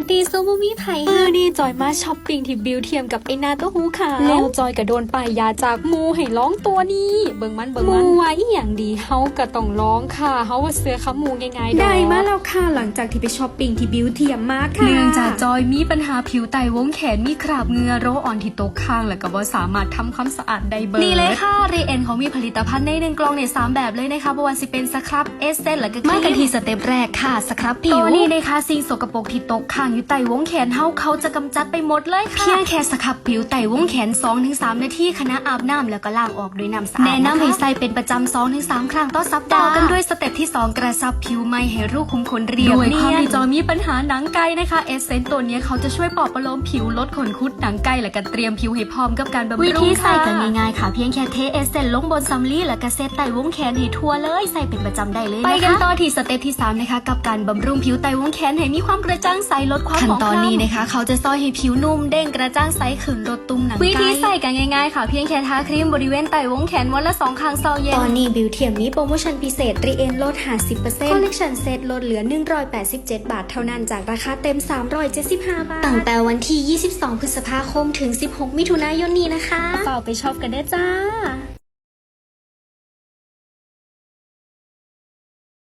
สดีซูบุมีไผ่เออนี่จอยมาช้อปปิ้งที่บิวเทียมกับไอ้นาเต้าหูขาวแล้วจอยก็โดนป้ายยาจากหมูให้ร้องตัวนี้เบิ่งมันเบิ่งมันมูว่าอีหยังดีเฮาก็ต้องร้องค่ะเฮาว่าเสือขมูง่ายๆดอกได้มาแล้วค่ะหลังจากที่ไปช้อปปิ้งที่บิวเทียมมาค่ะเนื่องจากจอยมีปัญหาผิวไตวงแขนมีคราบเหงื่อโรคอ่อนที่ตกข้างแล้วก็บ่สามารถทำความสะอาดได้เบิดนี่เลยค่ะเรเอ็นเขามีผลิตภัณฑ์ในหนึ่งกล่องในสามแบบเลยนะคะบ่ว่าสิเป็นสครับเอสเซนแล้วก็มากันที่สเต็ปแรกค่ะสครับผิวตัวนี้นะคะสิ่งสกปรกที่ตกข้างอยู่ไตวงแขนเฮาเขาจะกำจัดไปหมดเลยค่ะ เพียงแค่สครับผิวไตวงแขน 2-3 นาทีขณะอาบน้ำแล้วก็ล้างออกด้วยน้ำสะอาดแนะนำให้ใส่เป็นประจำ2-3 ครั้งต่อสัปดาห์ต่อกันด้วยสเต็ปที่ 2 กระชับผิวไม่ให้รูขุมขนเรียบด้วยเนีความยนที่จอยมีปัญหาหนังไก่นะคะเอสเซนตัวเนี้ยเขาจะช่วยปลอบประโลมผิวลดขนคุดหนังไก่และก็เตรียมผิวให้พร้อมกับการบำรุงวิธีใส่กันค่ะง่ายๆค่ะ เพียงแค่เทเอสเซนลงบนซัมลี่แล้วก็เซตไตวงแขนให้ทั่วเลยใส่เป็นประจำได้เลยไปนะคะกันต่อที่สเต็ปที่3นะคะกับการบำรุงผิวไตวงแขนให้มีความกระจ่างใสลดความขั้นหมองตอนคล้ำนี้นะคะ เขาจะซอยให้ผิวนุ่มเด้งกระจ่างใสขึ้นลดตุ่มหนังวิธีไก่ใส่กันง่ายๆค่ะเพียงแค่ทาครีมบริเวณไตวงแขนวันละสองครั้งเช้าเย็นตอนนี้บิวเทียมมีโปรโมชั่นพิเศษรีเอ็นลด 50%คอลเลคชันเซตลดเหลือ 187 บาทเท่านั้นจากราคาเต็ม 375 บาทตั้งแต่วันที่ 22 พฤษภาคมถึง 16 มิถุนายนนี้นะคะเปล่าไปชอบกันได้จ้า